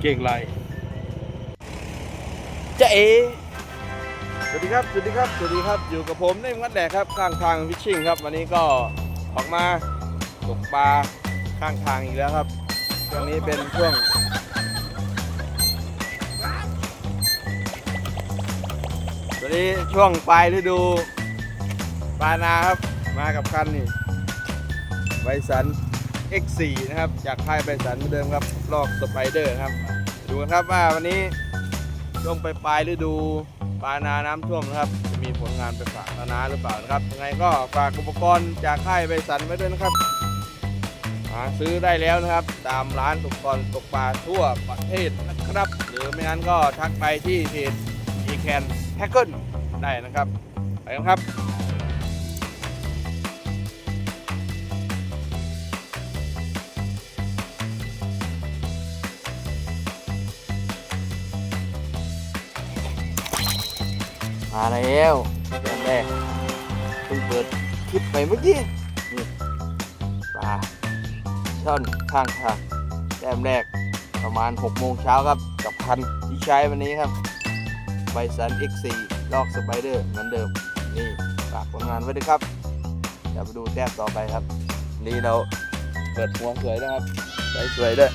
เก่งไรจะเอสวัสดีครับ สวัสดีครับ สวัสดีครับ อยู่กับผมในวัดแดกครับ ข้างทางฟิชชิ่งครับ วันนี้ก็ออกมาตกปลาข้างทางอีกแล้วครับช่วงนี้เป็นช่วงตอนนี้ช่วงปลายฤดูปลานาครับ มากับคันนี่ไบสัน X4 นะครับ จากค่ายไบสันเหมือนเดิมครับ ลอกสไปเดอร์ครับ ดูกันครับว่าวันนี้ช่วงปลายปลายฤดูปลานาน้ำท่วมนะครับ จะมีผลงานไปฝากนานาหรือเปล่านะครับ ยังไงก็ฝากอุปกรณ์จากค่ายไบสันไว้ด้วยนะครับหาซื้อได้แล้วนะครับ ตามร้านอุปกรณ์ตกปลาทั่วประเทศนะครับ หรือไม่งั้นก็ทักไปที่เพจ e c a n h a c k e r ได้นะครับ ไปกันครับ มาแล้วเดือนแรกเพิ่งเปิดคลิปไปเมื่อกี้นี่ปลาช่อนข้างทางแต้มแรกประมาณ6โมงเช้าครับกับพันที่ใช้วันนี้ครับไบสัน X4 ลอกสไปเดอร์เหมือนเดิม นี่ฝากผลงานไว้ด้วยครับเดี๋ยวไปดูแต้มต่อไปครับ นี่เราเปิดหัวสวยนะครับใสสวยด้วย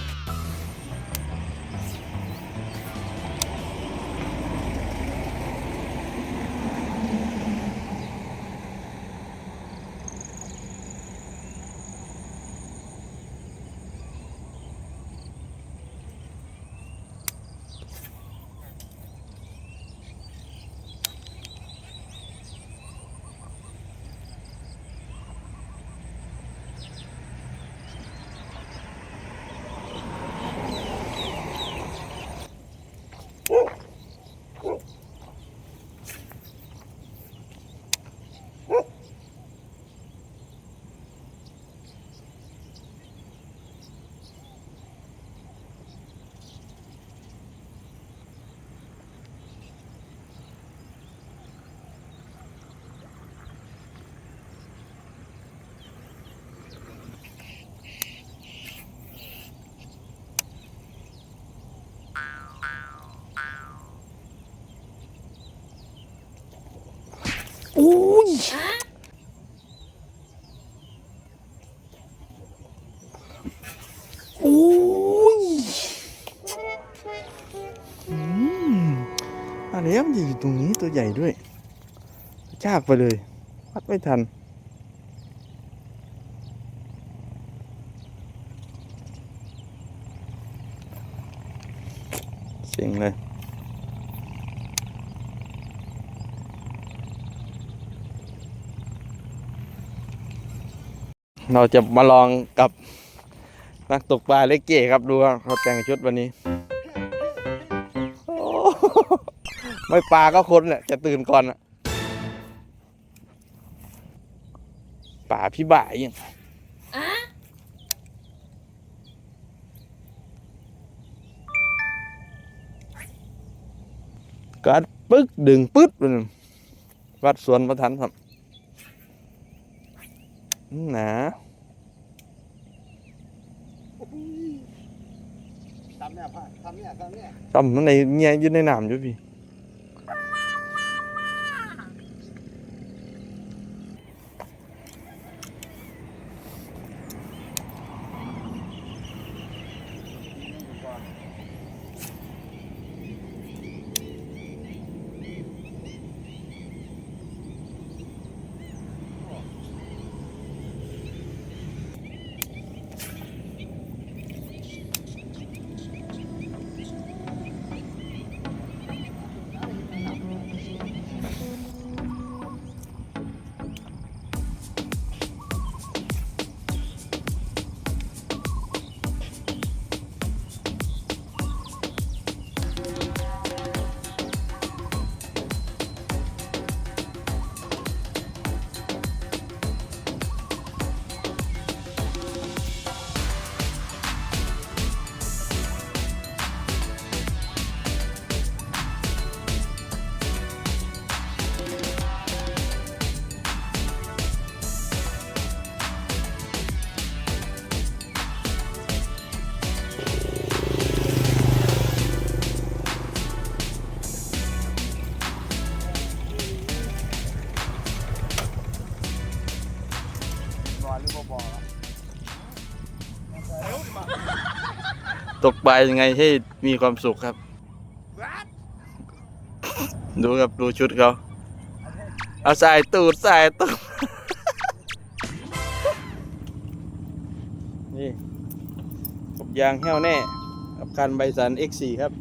อุ้ยอุ้ยอืมอันนี้มันอยู่ตรงนี้ตัวใหญ่ด้วยชากไปเลยวัดไม่ทัน เสียงเลย เราจะมาลองกับนักตกปลาเล็กเก๋ครับดูว่าเขาแต่งชุดวันนี้ ไม่ปลาก็คนแหละจะตื่นก่อนอะป่าพี่บ่ายยังกัดปึ๊กดึงปึ๊ดวัดสวนประทันครับ หนาทำเนี่ยพ่อทำเนี่ย ตกปลายังไงให้มีความสุขครับ ดูครับดูชุดเขาเอาสายตูดสายตูดนี่กบยางแห้วแน่กับคันไบสัน X4 ครับ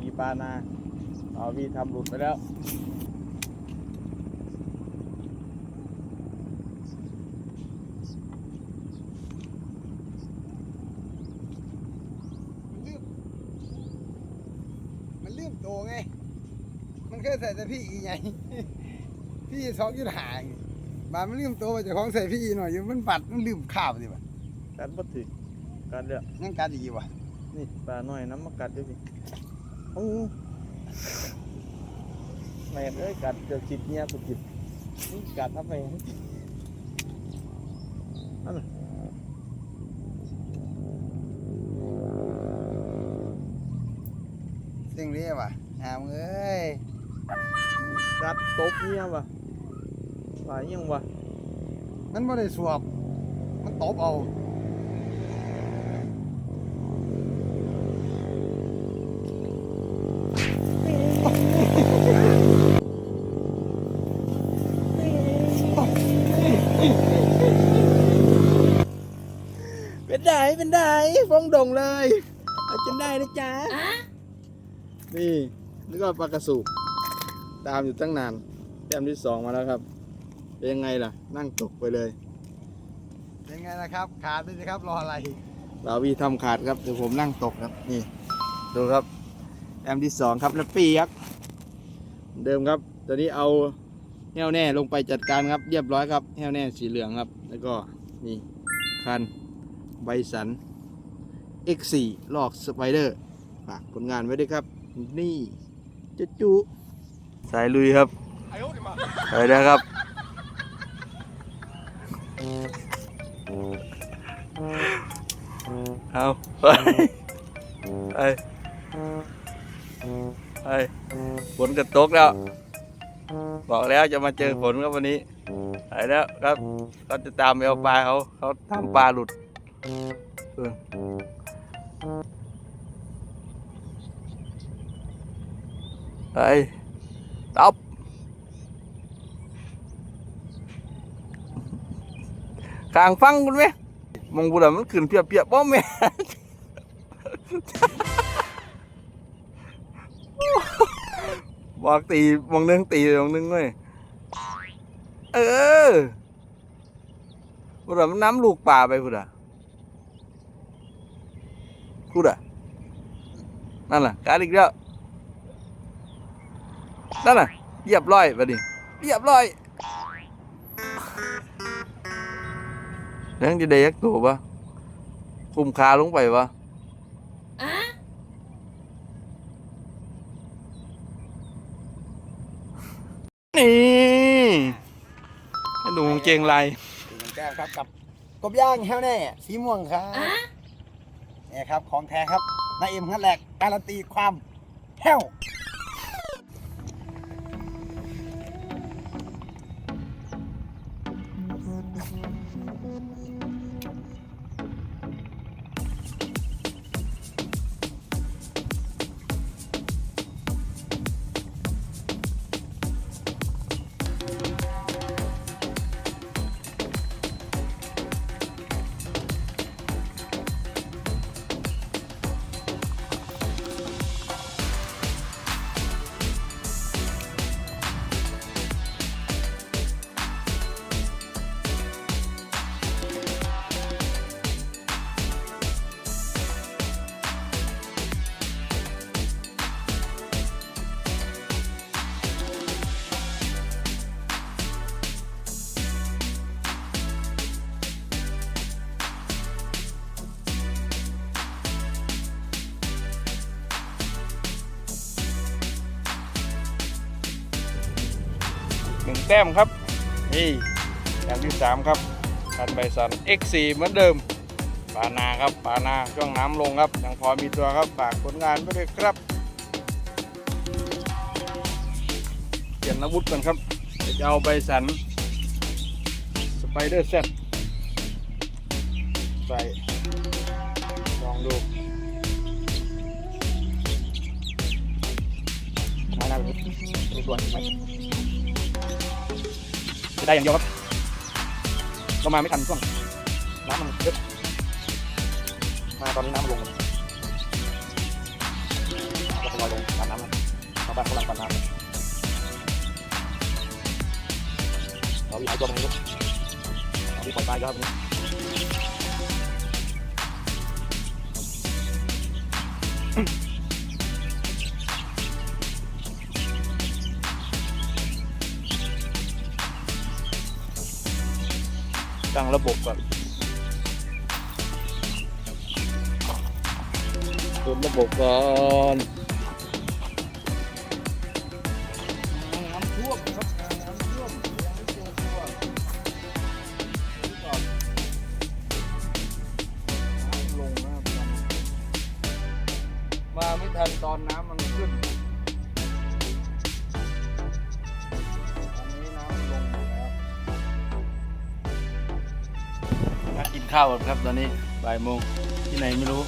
มีปลานาเอาวีทำหลุดไปแล้ว มันลืมมันลืมโตไง มันเคยใส่แต่ พี่อีไงพี่สองยุดหางบานมันลืมโตมาจากของใส่พี่อีหน่อยอยู่มันปัดมันลืมข้าวสิวะกัดบ่ถึกกัดแล้วยังการดีวะนี่ปลาน้อยน้ำมากัดด้วยสิโอ้แม่งเอ้ยกัดเดี๋ยวจิตเนี่ยสุดจิตนี่กัดทับไปนั่นน่ะเสียงเรียวะหามเอ้ย กัดตบเนี่ยวะปลาเยังวะมันไม่ได้สวบ มันตบเอาเป็นได้เป็นได้ฟองดงเลย เอาจนได้นะจ๊ะ นี่นี่ก็ปลากระสุก ตามอยู่ตั้งนานแต้มที่สองมาแล้วครับ เป็นยังไงล่ะ นั่งตกไปเลยเป็นไงนะครับ ขาดเลยสิครับรออะไรบาวีทำขาดครับเดี๋ยวผมนั่งตกครับนี่ ดูครับแอมที่สองครับแล้วปีครับเหมือนเดิมครับตอนนี้เอาแห้วแน่ลงไปจัดการครับ เรียบร้อยครับแห้วแน่สีเหลืองครับ แล้วก็นี่คันไบสัน X4 ลอกสไปเดอร์ฝากผลงานไว้ด้วยครับ นี่จุจุ สายลุยครับไปนะครับเอาไปไปไปฝนกระตกแล้ว บอกแล้วจะมาเจอฝนครับวันนี้ไปแล้วครับก็จะตามไปเอาปลาเขาเขาทำปลาหลุดไป ตบกลางฟังคุณไหมมองบุหรี่มันขึ้นเปียกเปียกๆบ่แม่บอกตีมองหนึงตีมองหนึงเว้ยเออบุหรี่มันน้ำลูกป่าไปพุดอะพุดอะนั่นน่ะการอีกแล้ว นั่นน่ะเรียบร้อยไปดิเรียบร้อยยังจะได้ยักตัวปะคุมคาลงไปปะนี่ให้ดูกางเกงลายสีน้ำแก้วครับกับกบย่างแห้วแน่สีม่วงครับเนี่ยครับของแท้ครับนายเอ็มขั้นแรกการันตีความแห้ว หนึ่งแต้มครับ นี่อย่างที่สามครับคันใบสัน X4 เหมือนเดิมปานาครับปานาช่วงน้ำลงครับยังพอมีตัวครับฝากผลงานไปด้ยครับเปลี่ยนอาวุธกันครับจะเอาใบสันสไปเดอร์เซตใส่ลองดูมาแล้วตัวไหม จะได้อย่างเดียวครับเรามาไม่ทันช่วงน้ำมันเยอะมาตอนนี้น้ำมันลงเราจะลอยลงตามน้ำนะชาวบ้านกำลังปั่นน้ำเราอีหลายตัวตรงนี้ลูกเราอีกปล่อยปลาเยอะครับวันนี้ ตั้งระบบก่อนเปิดระบบก่อนน้ำท่วมครับ ข้าวกันครับตอนนี้บ่ายโมงที่ไหนไม่รู้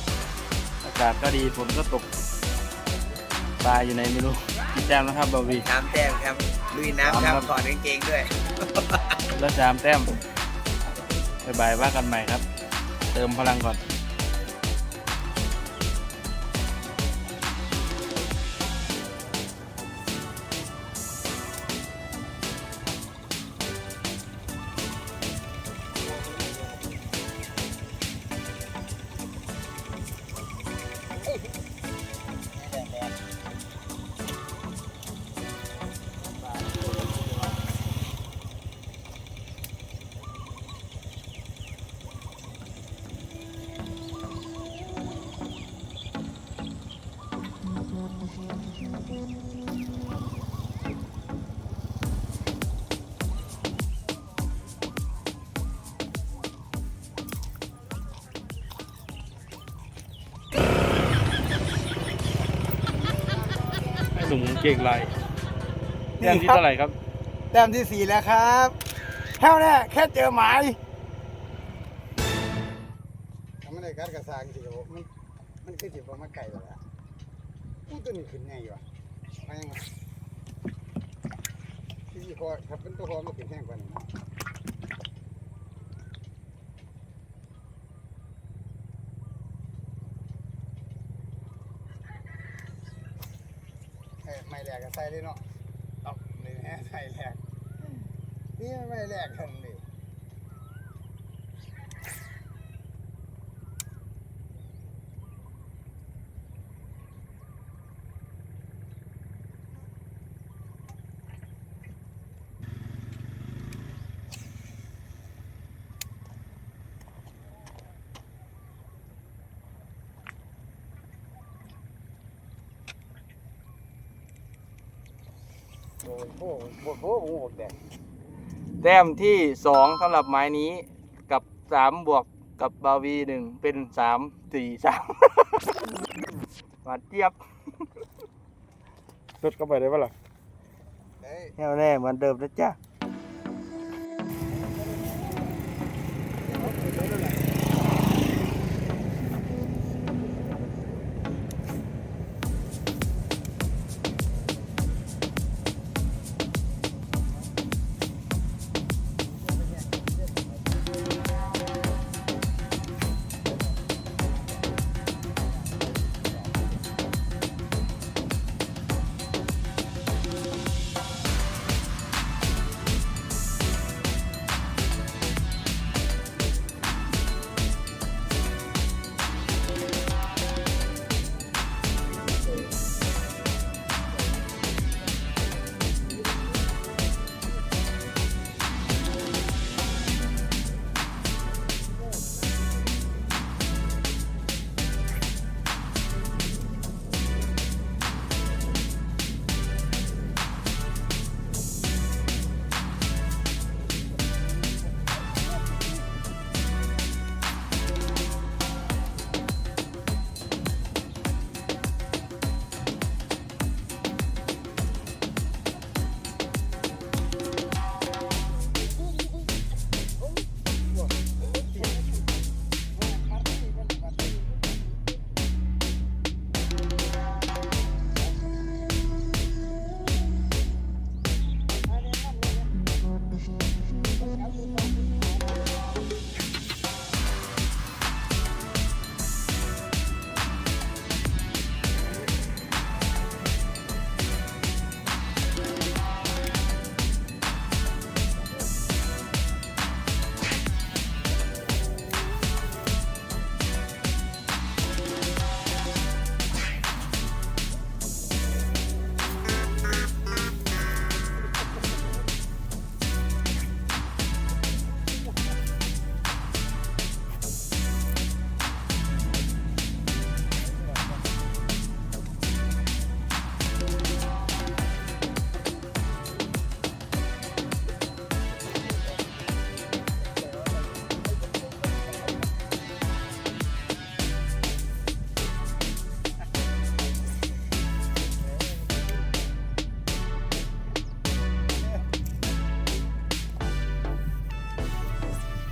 อากาศก็ดีฝนก็ตกปลาอยู่ไหนไม่รู้กี่แต้มนะครับบาวี น้ำแต้มครับลุยน้ำครับถอดกางเกงด้วย แล้วสามแต้มบ่ายๆว่ากันใหม่ครับ เติมพลังก่อน เก่งไรแต้มที่เท่าไหร่ครับ แต้มที่สี่แล้วครับแค่นี้แค่เจอหมายไม่ได้กัดกระซางสิครับผมมันมันคือสิบมาไก่แล้วล่ะอู้ตัวนี้ขึ้นไงอยู่วะมายังไงที่คอครับเป็นตัวคอมันขึ้นแห้งกว่านี้นะเอ้ย ไม่แหลกก็ใส่เลยเนาะเอานี่แหละใส่แหลกนี่ไม่แหลกทันเลย โอ้โหโอ้โหโอ้โห แต้มที่สองสำหรับไม้นี้กับสามบวกกับบาวีหนึ่งเป็นสามสี่สามหวานเจี๊ยบลดเข้าไปได้ปะล่ะแน่วแน่เหมือนเดิมนะจ๊ะ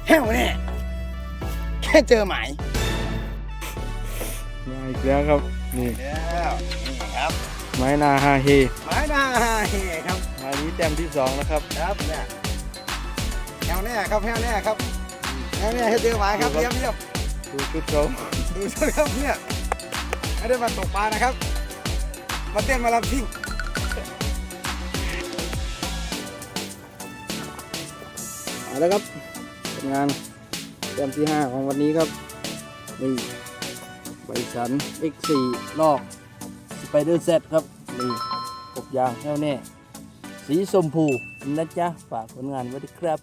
แห้วแน่แค่เจอหมายมาอีกแล้วครับ นี่แล้วนี่ครับ ไม้นาฮาเฮหมายหน้าเฮครับไม้นี้แต้มที่สองแล้วครับครับเนี่ยแห้วแน่ครับแห้วแน่ครับแห้วแน่ให้เจอหมายครับเยี่ยมเยี่ยมดูชุดเขาดูช่วยครับเนี่ยไม่ได้มาตกปลานะครับ มาเต้นมาลำซิ่งเอาละครับ ผลงานแต้มที่ 5 ของวันนี้ครับ นี่ใบสัน X4 ลอกสไปเดอร์เซครับ นี่กบยางแน่วแน่ สีชมพูนะจ๊ะ ฝากผลงานไว้ด้วยครับ